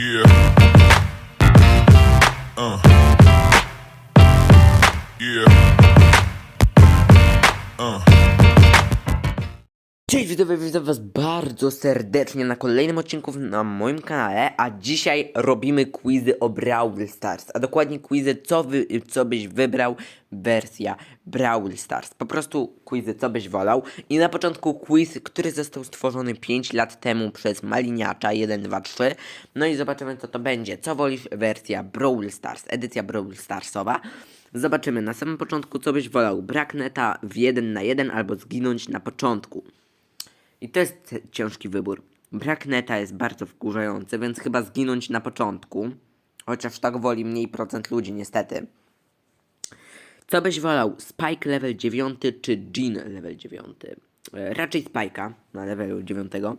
Yeah. Uh. Yeah. Uh. Cześć, widzowie, witam was bardzo serdecznie na kolejnym odcinku na moim kanale, a dzisiaj robimy quizy o Brawl Stars, a dokładnie quizy co, wy, co byś wybrał wersja Brawl Stars, po prostu quizy co byś wolał i na początku quiz, który został stworzony 5 lat temu przez Maliniacza 1, 2, 3, no i zobaczymy co to będzie, co wolisz wersja Brawl Stars, edycja Brawl Starsowa, Zobaczymy na samym początku, co byś wolał. Brak neta w 1 na 1 albo zginąć na początku. I to jest ciężki wybór. Brak neta jest bardzo wkurzający, więc chyba zginąć na początku. Chociaż tak woli mniej procent ludzi, niestety. Co byś wolał? Spike level 9 czy Jean level 9? E, raczej Spike'a na levelu 9 e,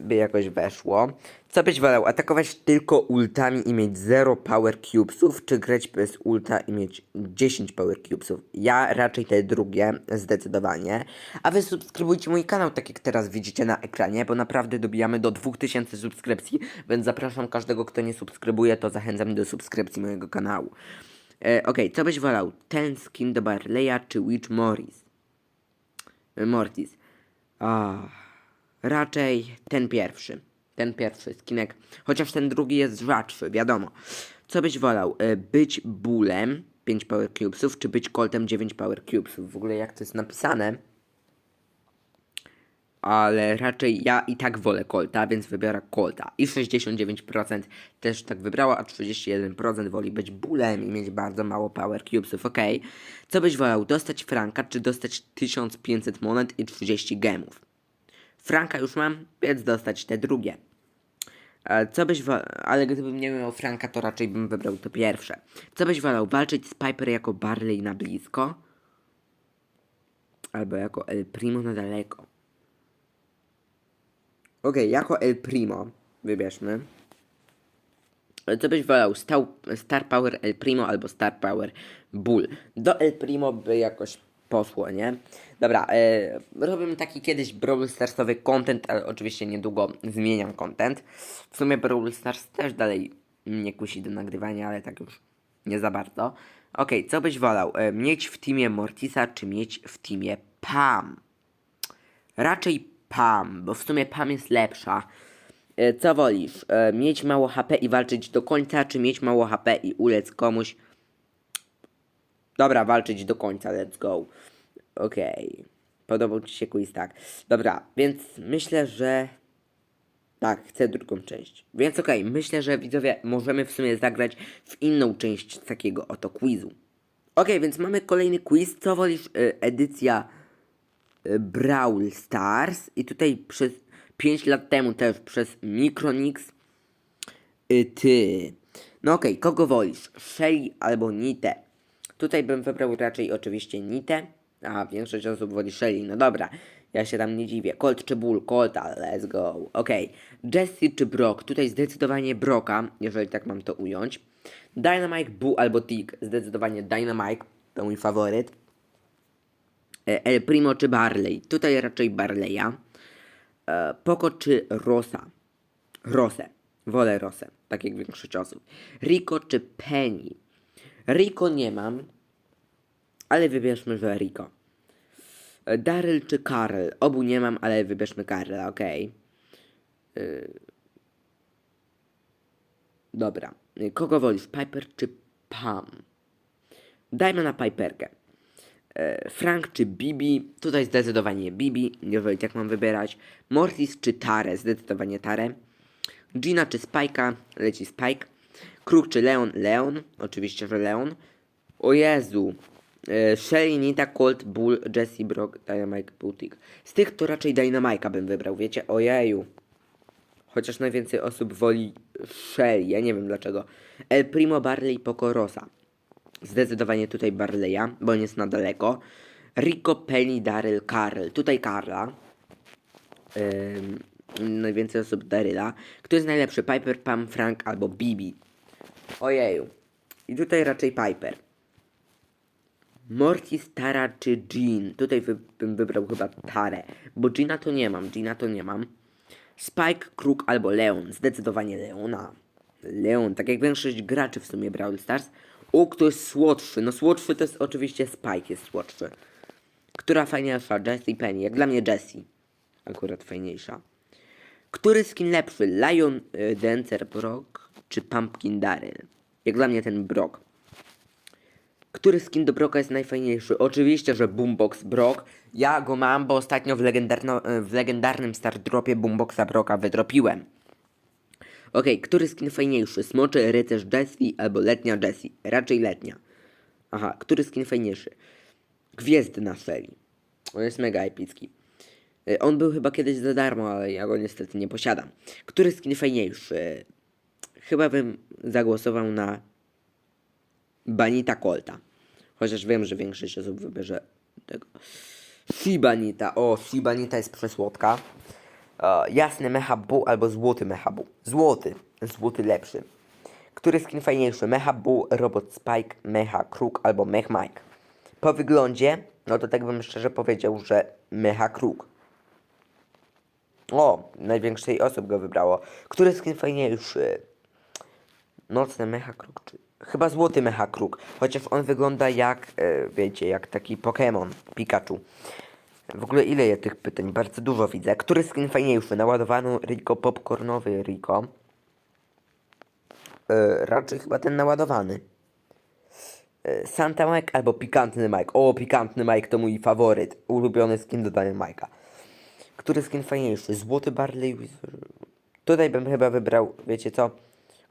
by jakoś weszło. Co byś wolał? Atakować tylko ultami i mieć 0 power cubesów, czy grać bez ulta i mieć 10 power cubesów? Ja raczej te drugie, zdecydowanie. A wy subskrybujcie mój kanał, tak jak teraz widzicie na ekranie, bo naprawdę dobijamy do 2000 subskrypcji, więc zapraszam każdego, kto nie subskrybuje, to zachęcam do subskrypcji mojego kanału. E, Okej, co byś wolał? Ten skin do Barleya czy Witch Morris? Mortis. Ah, raczej ten pierwszy. Ten pierwszy skinek. Chociaż ten drugi jest rzadszy, wiadomo. Co byś wolał? E, Być bólem 5 power cubesów, czy być coltem 9 power cubesów? W ogóle jak to jest napisane? Ale raczej ja i tak wolę Colta, więc wybiorę Colta. I 69% też tak wybrała, a 31% woli być bólem i mieć bardzo mało power cubesów, ok? Co byś wolał? Dostać Franka, czy dostać 1500 monet i 30 gemów? Franka już mam, więc dostać te drugie. E, Co byś ale gdybym nie miał Franka, to raczej bym wybrał to pierwsze. Co byś wolał, walczyć z Piper jako Barley na blisko? Albo jako El Primo na daleko? Okej, jako El Primo wybierzmy. E, Co byś wolał, Stał, Star Power El Primo albo Star Power Bull? Do El Primo by jakoś poszło, nie? Dobra, e, robimy taki kiedyś Brawl Starsowy content, ale oczywiście niedługo zmieniam content. W sumie Brawl Stars też dalej mnie kusi do nagrywania, ale tak już nie za bardzo. Okej, co byś wolał? E, mieć w teamie Mortisa, czy mieć w teamie Pam? Raczej Pam, bo w sumie Pam jest lepsza. E, Co wolisz? Mieć mało HP i walczyć do końca, czy mieć mało HP i ulec komuś? Dobra, walczyć do końca, let's go. Okej. Podobał Ci się quiz, tak. Dobra, więc myślę, że... Tak, chcę drugą część. Więc okej, myślę, że widzowie możemy w sumie zagrać w inną część takiego oto quizu. Okej, więc mamy kolejny quiz. Co wolisz? E, edycja e, Brawl Stars i tutaj przez 5 lat temu też przez Micronix y, ty. No okej, kogo wolisz? Shelly albo Nitę? Tutaj bym wybrał raczej oczywiście Nitę, a większość osób woli Shelly. No dobra, ja się tam nie dziwię. Colt czy Bull? Colta, let's go. Okej, Jesse czy Brock? Tutaj zdecydowanie Brocka, jeżeli tak mam to ująć. Dynamite, Boo albo Tick? Zdecydowanie Dynamite, to mój faworyt. E, El Primo czy Barley? Tutaj raczej Barleya. E, Poco czy Rosa? Rosę. Wolę Rosę, tak jak większość osób. Rico czy Penny? Rico nie mam, ale wybierzmy, że Rico. Daryl czy Karl? Obu nie mam, ale wybierzmy Karla. Y, Dobra. Y, Kogo wolisz, Piper czy Pam? Dajmy na Piperkę. E, Frank czy Bibi? Tutaj zdecydowanie Bibi, jeżeli tak mam wybierać. Mortis czy Tare? Zdecydowanie Tare. Gina czy Spike'a? Leci Spike. Kruk czy Leon? Leon. Oczywiście, że Leon. O Jezu. E, Shelly, Nita, Colt, Bull, Jesse, Brock, Dynamite, Boutique. Z tych to raczej Dynamite'a bym wybrał, wiecie? Ojeju. Chociaż najwięcej osób woli Shelly, ja nie wiem dlaczego. El Primo, Barley, Poco, Rosa. Zdecydowanie tutaj Barleya, bo on jest na daleko. Rico, Penny, Daryl, Karl. Tutaj Karla. Ym, najwięcej osób Daryla. Kto jest najlepszy? Piper, Pam, Frank albo Bibi? Ojeju. I tutaj raczej Piper. Mortis, Tara czy Jean? Tutaj wy, bym wybrał chyba Tarę, bo Gina to nie mam, Gina to nie mam. Spike, Kruk albo Leon. Zdecydowanie Leona. Leon, tak jak większość graczy w sumie Brawl Stars. O, kto jest słodszy? No słodszy to jest oczywiście Spike jest słodszy. Która fajniejsza? Jessie Penny. Jak dla mnie Jessie. Akurat fajniejsza. Który skin lepszy? Lion, y, Dancer, Brock czy Pumpkin Daryl? Jak dla mnie ten Brock. Który skin do Broka jest najfajniejszy? Oczywiście, że Boombox Brock. Ja go mam, bo ostatnio w, w legendarnym Star Dropie Boomboxa Broka wydropiłem. Okej, który skin fajniejszy? Smoczy rycerz Jessie albo letnia Jessie? Raczej letnia. Aha, który skin fajniejszy? Gwiezdna Shelly. On jest mega epicki. Y, On był chyba kiedyś za darmo, ale ja go niestety nie posiadam. Który skin fajniejszy? Chyba bym zagłosował na Banita Colta. Chociaż wiem, że większość osób wybierze tego. Sibanita. O, Sibanita jest przesłodka. E, jasny Mehabu albo złoty Mehabu. Złoty. Złoty lepszy. Który skin fajniejszy? Mehabu, Robot Spike, Mecha Kruk albo Mech Mike. Po wyglądzie, no to tak bym szczerze powiedział, że Mecha Kruk. O, największej osób go wybrało. Który skin fajniejszy? Nocny Mecha Kruk czy... Chyba złoty Mecha Kruk. Chociaż on wygląda jak, e, wiecie, jak taki Pokémon Pikachu. W ogóle ile jest tych pytań? Bardzo dużo widzę. Który skin fajniejszy? Naładowany Rico, popcornowy Rico. E, raczej chyba ten naładowany. E, Santa Mike albo pikantny Mike. O, pikantny Mike to mój faworyt. Ulubiony skin dodany Mike'a. Który skin fajniejszy? Złoty Barley. Tutaj bym chyba wybrał, wiecie co?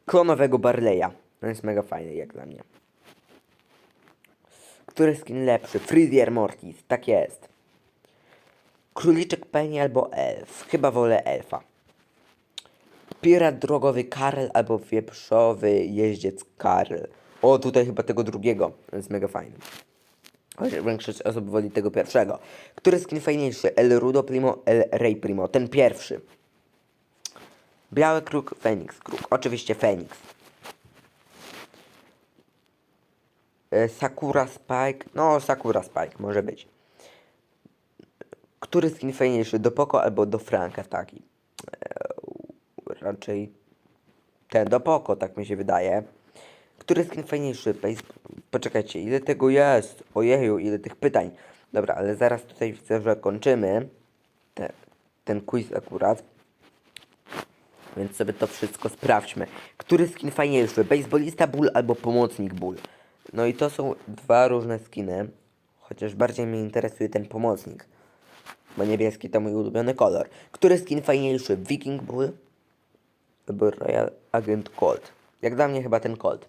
Klonowego Barleya. On jest mega fajny jak dla mnie. Który skin lepszy? Frizier Mortis. Tak jest. Króliczek Penny albo elf. Chyba wolę elfa. Pirat drogowy Karl albo wieprzowy jeździec Karl. O, tutaj chyba tego drugiego. On jest mega fajny. Chociaż większość osób woli tego pierwszego. Który skin fajniejszy? El Rudo Primo, El Rey Primo. Ten pierwszy. Biały kruk, Feniks kruk. Oczywiście Feniks. E, Sakura Spike. No, Sakura Spike może być. Który skin fajniejszy? Do Poco albo do Franka taki? E, raczej ten do Poco, tak mi się wydaje. Który skin fajniejszy? Poczekajcie, ile tego jest? Ojeju, ile tych pytań. Dobra, ale zaraz tutaj widzę, że kończymy te, ten quiz akurat. Więc sobie to wszystko sprawdźmy. Który skin fajniejszy? Baseballista Bull albo pomocnik Bull? No i to są dwa różne skiny. Chociaż bardziej mnie interesuje ten pomocnik. Bo niebieski to mój ulubiony kolor. Który skin fajniejszy? Viking Bull albo Royal Agent Colt? Jak dla mnie chyba ten Colt.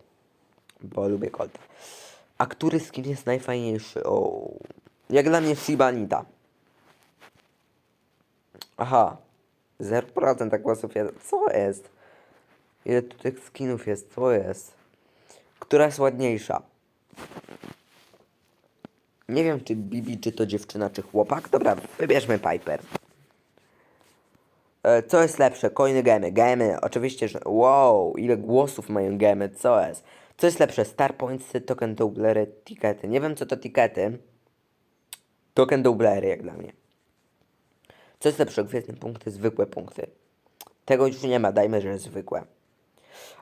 Bo lubię Colta. A który skin jest najfajniejszy? O, jak dla mnie Shiba Nita. Aha. 0% tak głosów jest. Co jest? Ile tu tych skinów jest? Co jest? Która jest ładniejsza? Nie wiem, czy Bibi, czy to dziewczyna, czy chłopak. Dobra, wybierzmy Piper. E, Co jest lepsze? Coiny, gemy. Gemy, oczywiście, że... Wow, ile głosów mają gemy, co jest? Co jest lepsze? Star Pointsy, token doublery, tikety. Nie wiem, co to tikety. Token doublery, jak dla mnie. Co jest lepsze? Gwiezdne punkty, zwykłe punkty. Tego już nie ma, dajmy, że zwykłe.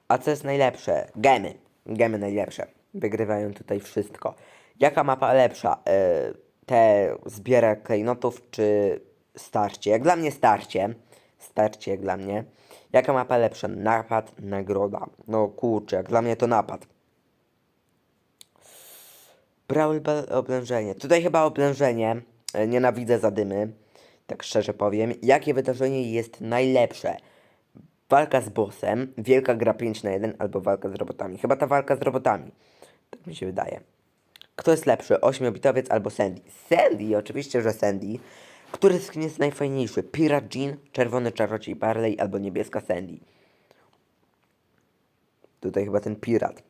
A co jest najlepsze? Gemy. Gemy najlepsze. Wygrywają tutaj wszystko. Jaka mapa lepsza? E, te zbiera klejnotów czy starcie? Jak dla mnie starcie. Starcie jak dla mnie. Jaka mapa lepsza? Napad, nagroda. No kurczę, jak dla mnie to napad. Brawl oblężenie. Tutaj chyba oblężenie. E, Nienawidzę zadymy. Tak szczerze powiem. Jakie wydarzenie jest najlepsze? Walka z bossem, wielka gra 5 na 1 albo walka z robotami. Chyba ta walka z robotami. Tak mi się wydaje. Kto jest lepszy? Ośmiobitowiec albo Sandy? Sandy, oczywiście, że Sandy. Który skin jest najfajniejszy? Pirat Jean, czerwony czarodziej Barley albo niebieska Sandy? Tutaj chyba ten pirat.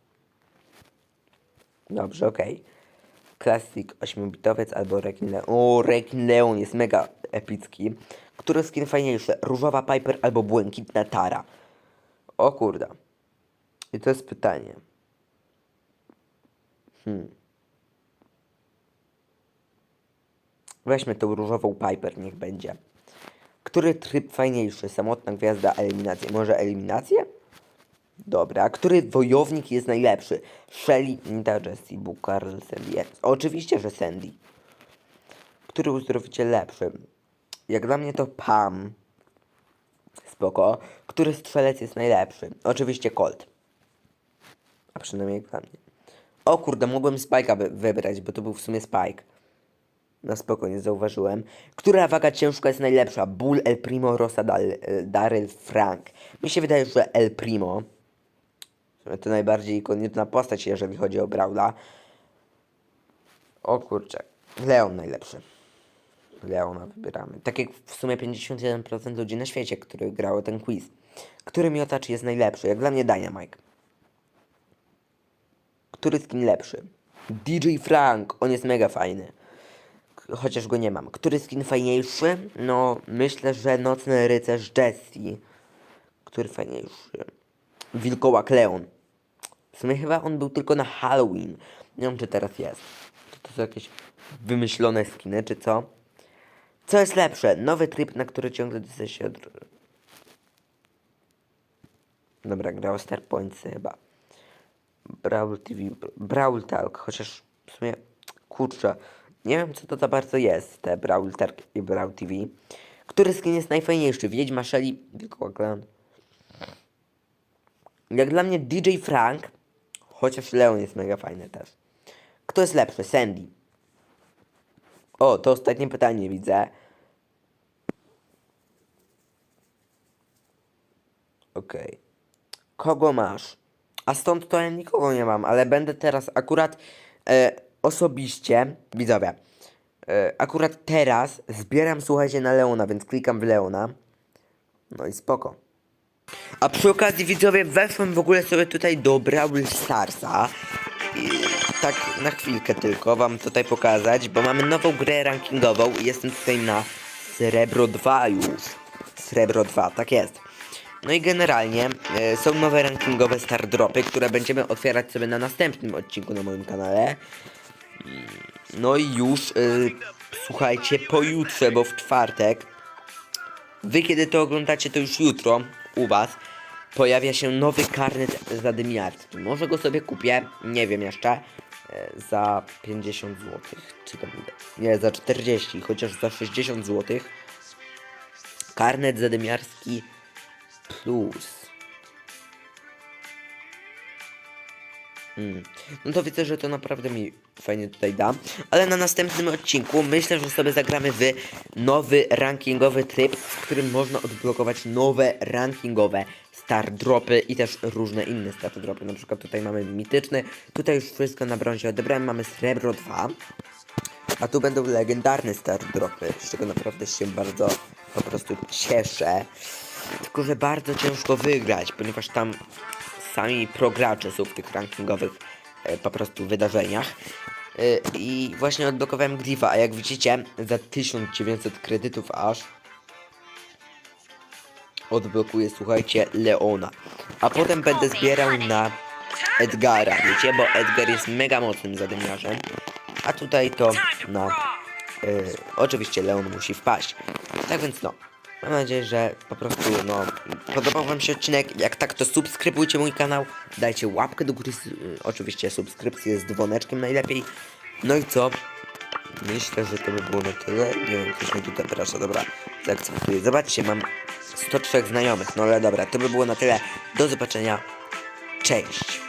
Dobrze, okej. Classic 8-bitowiec albo Rekin Leon. O, Rekin Leon jest mega epicki. Który skin fajniejszy? Różowa Piper albo błękitna Tara? O kurde. I to jest pytanie. Hmm. Weźmy tą różową Piper, niech będzie. Który tryb fajniejszy? Samotna gwiazda, eliminację. Może eliminację? Dobra. Który wojownik jest najlepszy? Shelly, Nita, Jessie, Boo, Carl, Sandy. Oczywiście, że Sandy. Który uzdrowiciel lepszy? Jak dla mnie to Pam. Spoko. Który strzelec jest najlepszy? Oczywiście Colt. A przynajmniej jak dla mnie. O kurde, mogłem Spike'a wy wybrać, bo to był w sumie Spike. Na spokojnie zauważyłem. Która waga ciężka jest najlepsza? Bull, El Primo, Rosa, Daryl, Frank. Mi się wydaje, że El Primo to najbardziej ikoniczna postać, jeżeli chodzi o Brawla. O kurczę. Leon najlepszy. Leona wybieramy. Tak jak w sumie 51% ludzi na świecie, który grało ten quiz. Który miotacz jest najlepszy? Jak dla mnie Dynamite. Który skin lepszy? DJ Frank, on jest mega fajny. Chociaż go nie mam. Który skin fajniejszy? No, myślę, że Nocny Rycerz Jessie. Który fajniejszy? Wilkołak Leon. W sumie chyba on był tylko na Halloween. Nie wiem, czy teraz jest. Czy to są jakieś wymyślone skiny, czy co? Co jest lepsze? Nowy tryb, na który ciągle dostaje się od... Dobra, grał Star Points chyba. Brawl TV, Brawl Talk, chociaż w sumie, kurczę, nie wiem co to za bardzo jest, te Brawl Talk i Brawl TV. Który skin jest najfajniejszy? Wiedźma Shelly, Wilkołak Leon. Jak dla mnie DJ Frank, chociaż Leon jest mega fajny też. Kto jest lepszy? Sandy. O, to ostatnie pytanie widzę. Okej. Kogo masz? A stąd to ja nikogo nie mam, ale będę teraz akurat e, osobiście, widzowie, e, akurat teraz zbieram, słuchajcie, na Leona, więc klikam w Leona. No i spoko. A przy okazji widzowie weszłem w ogóle sobie tutaj do Brawl Starsa i tak na chwilkę tylko wam tutaj pokazać, bo mamy nową grę rankingową i jestem tutaj na Srebro 2 już. Srebro 2, tak jest. No i generalnie e, są nowe rankingowe star dropy, które będziemy otwierać sobie na następnym odcinku na moim kanale. Mm, No i już e, słuchajcie, pojutrze, bo w czwartek Wy kiedy to oglądacie, to już jutro u was pojawia się nowy karnet zadymiarski. Może go sobie kupię, nie wiem jeszcze, e, za 50 zł. Czy tam Nie, za 40, chociaż za 60 zł. Karnet zadymiarski plus. Mm. No to widzę, że to naprawdę mi fajnie tutaj da. Ale na następnym odcinku myślę, że sobie zagramy w nowy rankingowy tryb, w którym można odblokować nowe rankingowe star dropy i też różne inne star dropy. Na przykład tutaj mamy mityczny, tutaj już wszystko na brązie odebrałem, mamy srebro 2. A tu będą legendarne star dropy, z czego naprawdę się bardzo po prostu cieszę. Tylko, że bardzo ciężko wygrać, ponieważ tam sami progracze są w tych rankingowych po prostu wydarzeniach. E, I właśnie odblokowałem Glifa, a jak widzicie, za 1900 kredytów aż odblokuję, słuchajcie, Leona. A potem będę zbierał na Edgara, wiecie, bo Edgar jest mega mocnym zadymiarzem. A tutaj to na... E, oczywiście Leon musi wpaść. Tak więc no. Mam nadzieję, że po prostu no podobał wam się odcinek. Jak tak, to subskrybujcie mój kanał. Dajcie łapkę do góry. y, Oczywiście subskrypcję z dzwoneczkiem najlepiej. No i co? Myślę, że to by było na tyle. Nie wiem, ktoś mnie tutaj proszę, dobra. Zaakceptuję. Zobaczcie, mam 103 znajomych. No ale dobra, to by było na tyle. Do zobaczenia. Cześć.